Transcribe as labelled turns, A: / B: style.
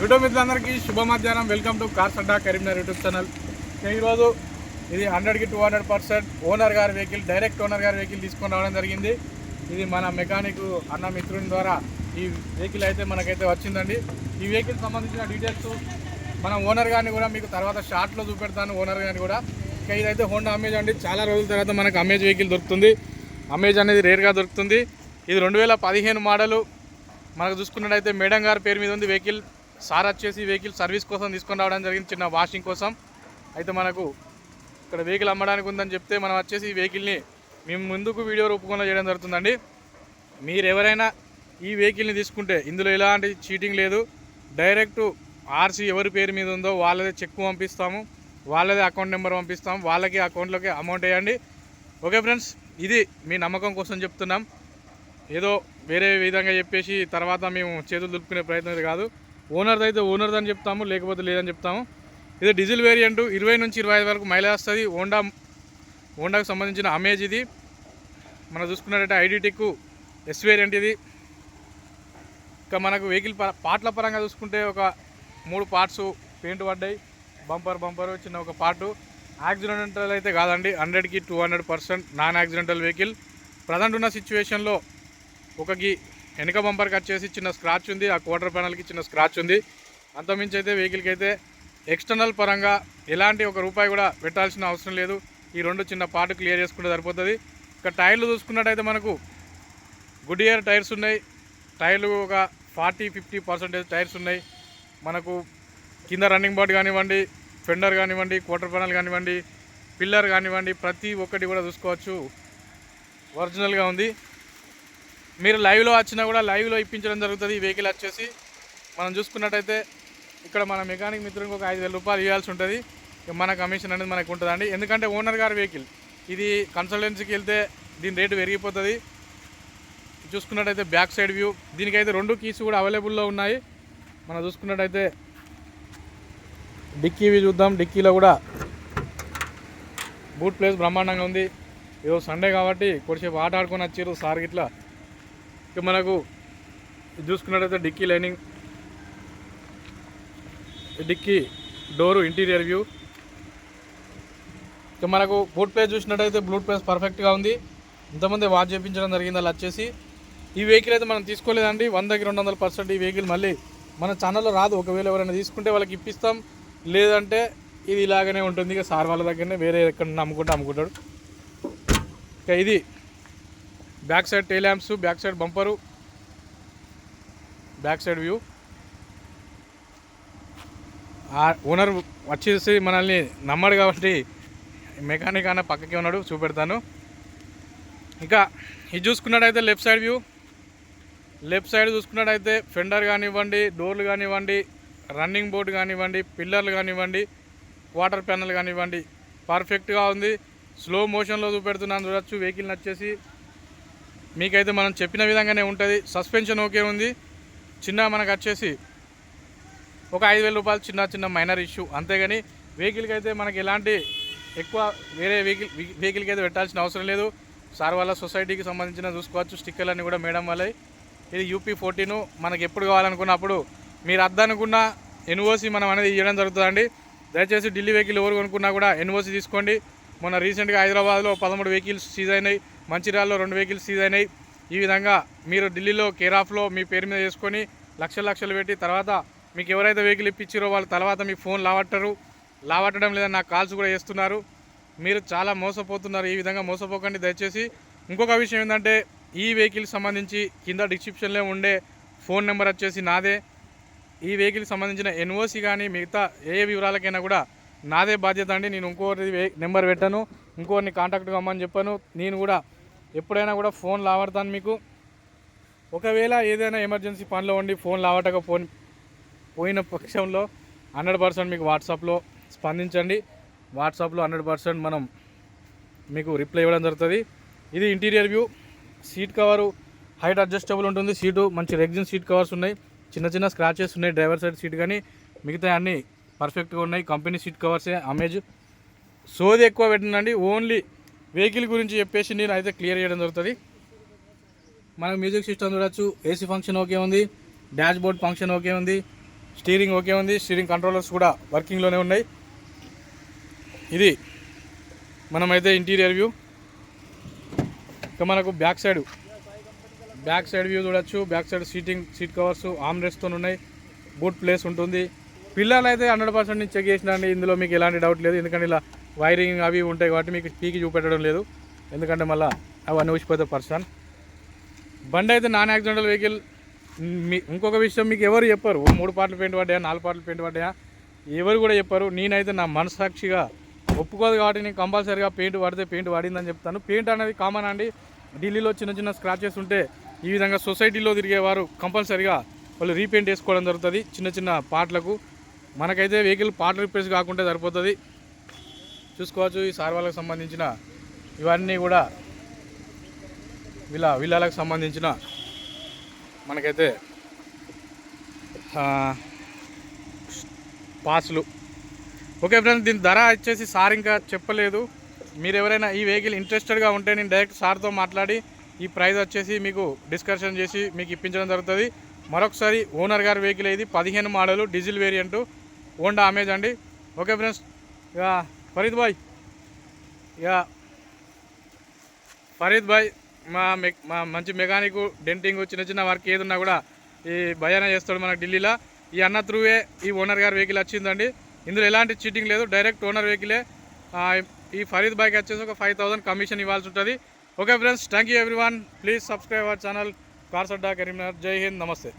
A: YouTube మిత్రులందరికీ శుభ మధ్యాహ్నం welcome to car Sadda Karimnagar YouTube channel. ఈరోజు ఇది హండ్రెడ్కి టూ హండ్రెడ్ పర్సెంట్ ఓనర్ గారి వెహికల్ డైరెక్ట్ ఓనర్ గారి వెహికల్ తీసుకొని రావడం జరిగింది. ఇది మన మెకానిక్ అన్న మిత్రుని ద్వారా ఈ వెహికల్ అయితే మనకైతే వచ్చిందండి. ఈ వెహికల్ సంబంధించిన డీటెయిల్స్ మన ఓనర్ గారిని కూడా మీకు తర్వాత షార్ట్లో చూపెడతాను ఓనర్ గారిని కూడా. ఇంకా ఇదైతే హోండా అమేజ్ అండి. చాలా రోజుల తర్వాత మనకు అమేజ్ వెహికల్ దొరుకుతుంది. అమేజ్ అనేది రేర్గా దొరుకుతుంది. ఇది రెండు వేల పదిహేను మోడలు మనకు చూసుకున్నట్టయితే మేడం గారి పేరు మీద ఉంది వెహికల్ సార్ వచ్చేసి వెహికల్ సర్వీస్ కోసం తీసుకొని రావడం జరిగింది చిన్న వాషింగ్ కోసం. అయితే మనకు ఇక్కడ వెహికల్ అమ్మడానికి ఉందని చెప్తే మనం వచ్చేసి ఈ వెహికల్ని మేము ముందుకు వీడియో రూపకంలో చేయడం జరుగుతుందండి. మీరు ఎవరైనా ఈ వెహికల్ని తీసుకుంటే ఇందులో ఎలాంటి చీటింగ్ లేదు. డైరెక్ట్ ఆర్సీ ఎవరి పేరు మీద ఉందో వాళ్ళదే చెక్ పంపిస్తాము వాళ్ళదే అకౌంట్ నెంబర్ పంపిస్తాము వాళ్ళకి అకౌంట్లోకి అమౌంట్ వేయండి. ఓకే ఫ్రెండ్స్ ఇది మీ నమ్మకం కోసం చెప్తున్నాం. ఏదో వేరే విధంగా చెప్పేసి తర్వాత మేము చేతులు దులుపుకునే ప్రయత్నం కాదు. ఓనర్ది అయితే ఓనర్ది అని చెప్తాము లేకపోతే లేదని చెప్తాము. ఇది డీజిల్ వేరియంట్ ఇరవై నుంచి ఇరవై ఐదు వరకు మైలేజ్ వస్తుంది. హోండా హోండాకు సంబంధించిన అమేజ్ ఇది. మనం చూసుకున్నట్టయితే ఐడిటిక్ ఎస్ వేరియంట్ ఇది. ఇంకా మనకు వెహికల్ ప- పార్ట్ల పరంగా చూసుకుంటే ఒక మూడు పార్ట్స్ పెయింట్ పడ్డాయి. బంపర్ బంపర్ చిన్న ఒక పార్టు. యాక్సిడెంటల్ అయితే కాదండి. హండ్రెడ్కి two hundred percent non accidental vehicle. Present ఉన్న సిచ్యువేషన్లో ఒకకి వెనక కట్ చేసి చిన్న స్క్రాచ్ ఉంది ఆ క్వార్టర్ ప్యానల్కి చిన్న స్క్రాచ్ ఉంది. అంతమించి అయితే వెహికల్కి అయితే ఎక్స్టర్నల్ పరంగా ఎలాంటి ఒక రూపాయి కూడా పెట్టాల్సిన అవసరం లేదు. ఈ రెండు చిన్న పార్ట్ క్లియర్ చేసుకుంటే సరిపోతుంది. ఇక టైర్లు చూసుకున్నట్టయితే మనకు గుడ్ ఇయర్ టైర్స్ ఉన్నాయి. టైర్లు ఒక ఫార్టీ ఫిఫ్టీ పర్సెంటేజ్ టైర్స్ ఉన్నాయి. మనకు కింద రన్నింగ్ బోర్డ్ కానివ్వండి ఫెండర్ కానివ్వండి క్వార్టర్ ప్యానల్ కానివ్వండి పిల్లర్ కానివ్వండి ప్రతి ఒక్కటి కూడా చూసుకోవచ్చు. ఒరిజినల్గా ఉంది. మీరు లైవ్లో వచ్చినా కూడా లైవ్లో ఇప్పించడం జరుగుతుంది. ఈ వెహికల్ వచ్చేసి మనం చూసుకున్నట్టయితే ఇక్కడ మన మెకానిక్ మిత్రునికి ఒక ఐదు వేల రూపాయలు ఇవ్వాల్సి ఉంటుంది. మన కమిషన్ అనేది మనకు ఉంటుందండి. ఎందుకంటే ఓనర్ గారి వెహికల్ ఇది కన్సల్టెన్సీకి వెళ్తే దీని రేటు పెరిగిపోతుంది. చూసుకున్నట్టయితే బ్యాక్ సైడ్ వ్యూ దీనికైతే రెండు కీస్ కూడా అవైలబుల్లో ఉన్నాయి. మనం చూసుకున్నట్టయితే డిక్కీవి చూద్దాం. డిక్కీలో కూడా బూట్ ప్లేస్ బ్రహ్మాండంగా ఉంది. ఈరోజు సండే కాబట్టి కొద్దిసేపు ఆట ఆడుకొని వచ్చారు సార్ గిట్లా. ఇక మనకు చూసుకున్నట్టయితే dicky lining dicky door interior view. ఇక మనకు బూట్ ప్లేస్ చూసినట్టయితే బ్లూట్ ప్లేస్ పర్ఫెక్ట్గా ఉంది. ఇంతమంది వాచ్ చేయించడం జరిగింది అలా వచ్చేసి ఈ వెహికల్ అయితే మనం తీసుకోలేదండి. వందకి రెండు వందల పర్సెంట్ ఈ వెహికల్ మళ్ళీ మన ఛానల్లో రాదు. ఒకవేళ ఎవరైనా తీసుకుంటే వాళ్ళకి ఇప్పిస్తాం. లేదంటే ఇది ఇలాగనే ఉంటుంది. ఇక సార్ వాళ్ళ దగ్గరనే వేరే ఎక్కడ అమ్ముకుంటే అమ్ముకుంటాడు. ఇక ఇది back side tail lamps back side bumper back side view. ఆ ఓనర్ వచ్చేసి మనల్ని నమ్మడు కాబట్టి మెకానిక్ అన్న పక్కకి ఉన్నాడు చూపెడతాను. ఇంకా ఇది చూసుకున్నట్టయితే left side view. Left side చూసుకున్నట్టయితే ఫెండర్ కానివ్వండి డోర్లు కానివ్వండి రన్నింగ్ బోర్డు కానివ్వండి పిల్లర్లు కానివ్వండి వాటర్ ప్యానల్ కానివ్వండి. పర్ఫెక్ట్గా ఉంది. స్లో మోషన్లో చూపెడుతున్నాను చూడొచ్చు. వెహికల్ వచ్చేసి మీకైతే మనం చెప్పిన విధంగానే ఉంటుంది. సస్పెన్షన్ ఓకే ఉంది. చిన్న మనకు వచ్చేసి ఒక ఐదు వేల రూపాయలు చిన్న చిన్న మైనర్ ఇష్యూ అంతేగాని వెహికల్కి అయితే మనకి ఎలాంటి ఎక్కువ వేరే వెహికల్ వెహికల్కి అయితే పెట్టాల్సిన అవసరం లేదు. సార్ వాళ్ళ సొసైటీకి సంబంధించిన చూసుకోవచ్చు. స్టిక్కర్లన్నీ కూడా మేడం వాళ్ళే ఇది యూపీ ఫోర్టీన్ మనకి ఎప్పుడు కావాలనుకున్నప్పుడు మీరు అద్దనుకున్న ఎన్ఓసి మనం అనేది ఇవ్వడం జరుగుతుందండి. దయచేసి ఢిల్లీ వెహికల్ ఎవరు కొనుక్కున్నా కూడా ఎన్ఓసి తీసుకోండి. మొన్న రీసెంట్గా హైదరాబాద్లో పదమూడు వెహికల్స్ సీజ్ అయినాయి. మంచిర్యాలలో రెండు వెహికల్స్ సీజ్ అయినాయి. ఈ విధంగా మీరు ఢిల్లీలో కేరాఫ్లో మీ పేరు మీద చేసుకొని లక్షలు లక్షలు పెట్టి తర్వాత మీకు ఎవరైతే వెహికల్ ఇప్పించారో వాళ్ళు తర్వాత మీ ఫోన్ లావట్టరు. లావట్టడం లేదా నాకు కాల్స్ కూడా చేస్తున్నారు. మీరు చాలా మోసపోతున్నారు. ఈ విధంగా మోసపోకండి. దయచేసి ఇంకొక విషయం ఏంటంటే ఈ వెహికల్కి సంబంధించి కింద డిస్క్రిప్షన్లో ఉండే ఫోన్ నెంబర్ వచ్చేసి నాదే. ఈ వెహికల్కి సంబంధించిన ఎన్ఓసి కానీ మిగతా ఏ వివరాలకైనా కూడా నాదే బాధ్యత అండి. నేను ఇంకోటి నెంబర్ పెట్టాను. ఇంకోరిని కాంటాక్ట్ కమ్మని చెప్పాను. నేను కూడా ఎప్పుడైనా కూడా ఫోన్ లావడతాను మీకు. ఒకవేళ ఏదైనా ఎమర్జెన్సీ పనిలో ఉండి ఫోన్ లావటక ఫోన్ పోయిన పక్షంలో హండ్రెడ్ పర్సెంట్ మీకు వాట్సాప్లో స్పందించండి. వాట్సాప్లో హండ్రెడ్ పర్సెంట్ మనం మీకు రిప్లై ఇవ్వడం జరుగుతుంది. ఇది interior view. Seat cover height adjustable ఉంటుంది. సీటు మంచి రెగ్జిన్ సీట్ కవర్స్ ఉన్నాయి. చిన్న చిన్న స్క్రాచెస్ ఉన్నాయి. డ్రైవర్ సైడ్ సీట్ కానీ మిగతా అన్నీ పర్ఫెక్ట్గా ఉన్నాయి. కంపెనీ సీట్ కవర్సే అమేజ్. సోది ఎక్కువ పెట్టినండి ఓన్లీ వెహికల్ గురించి చెప్పేసి నేను అయితే క్లియర్ చేయడం జరుగుతుంది. మనకు మ్యూజిక్ సిస్టమ్ చూడొచ్చు ఏసీ ఫంక్షన్ ఓకే ఉంది డాష్ బోర్డ్ ఫంక్షన్ ఓకే ఉంది స్టీరింగ్ ఓకే ఉంది స్టీరింగ్ కంట్రోలర్స్ కూడా వర్కింగ్లోనే ఉన్నాయి. ఇది మనమైతే ఇంటీరియర్ వ్యూ ఇక మనకు back side back side view చూడొచ్చు back side seating seat covers arm రెస్ట్తో ఉన్నాయి బూట్ ప్లేస్ ఉంటుంది. పిల్లలు అయితే హండ్రెడ్ పర్సెంట్ నేను చెక్ చేసిన అండి ఇందులో మీకు ఎలాంటి డౌట్ లేదు ఎందుకంటే ఇలా వైరింగ్ అవి ఉంటాయి కాబట్టి మీకు పీకి చూపెట్టడం లేదు. ఎందుకంటే మళ్ళీ అవన్నీ ఊసిపోతే పర్సన్. బండి అయితే నాన్ యాక్సిడెంటల్ వెహికల్. మీ ఇంకొక విషయం మీకు ఎవరు చెప్పరు. ఓ మూడు పాటలు పెయింట్ పడ్డాయా నాలుగు పాటలు పెయింట్ పడ్డాయా? ఎవరు కూడా చెప్పరు. నేనైతే నా మనసాక్షిగా ఒప్పుకోదు కాబట్టి నేను కంపల్సరీగా పెయింట్ పడితే పెయింట్ పడిందని చెప్తాను. పెయింట్ అనేది కామన్ అండి. ఢిల్లీలో చిన్న చిన్న స్క్రాచెస్ ఉంటే ఈ విధంగా సొసైటీలో తిరిగేవారు కంపల్సరీగా వాళ్ళు రీపెయింట్ వేసుకోవడం జరుగుతుంది. చిన్న చిన్న పాటలకు మనకైతే వెహికల్ పార్ట్ రిపేర్స్ కాకుండా సరిపోతుంది. చూసుకోవచ్చు. ఈ సార్ వాళ్ళకి సంబంధించిన ఇవన్నీ కూడా వీళ్ళ వీళ్ళలకు సంబంధించిన మనకైతే పాసులు పాస్లు. ఓకే ఫ్రెండ్స్ దీని ధర వచ్చేసి సార్ ఇంకా చెప్పలేదు. మీరు ఎవరైనా ఈ వెహికల్ ఇంట్రెస్టెడ్గా ఉంటే నేను డైరెక్ట్ సార్తో మాట్లాడి ఈ ప్రైస్ వచ్చేసి మీకు డిస్కషన్ చేసి మీకు ఇప్పించడం జరుగుతుంది. మరొకసారి ఓనర్ గారి వెహికల్ ఇది పదిహేను model diesel variant Honda Amaze అండి ఓకే ఫ్రెండ్స్ ఇక ఫరీద్ బాయ్ ఇక ఫరీద్ భాయ్ మా మె మా మంచి మెకానిక్ డెంటింగ్ చిన్న చిన్న వర్క్ ఏదన్నా కూడా ఈ భయాన చేస్తాడు మనకు ఢిల్లీలో. ఈ అన్న త్రూవే ఈ ఓనర్ గారి వెహికల్ వచ్చిందండి. ఇందులో ఎలాంటి చీటింగ్ లేదు డైరెక్ట్ ఓనర్ వెహికలే. ఈ ఫరీద్ బాయ్కి వచ్చేసి ఒక ఫైవ్ థౌసండ్ కమిషన్ ఇవ్వాల్సి ఉంటుంది. Okay friends thank you every one please subscribe our channel. Karsadda Karimnagar. జై హింద్. నమస్తే.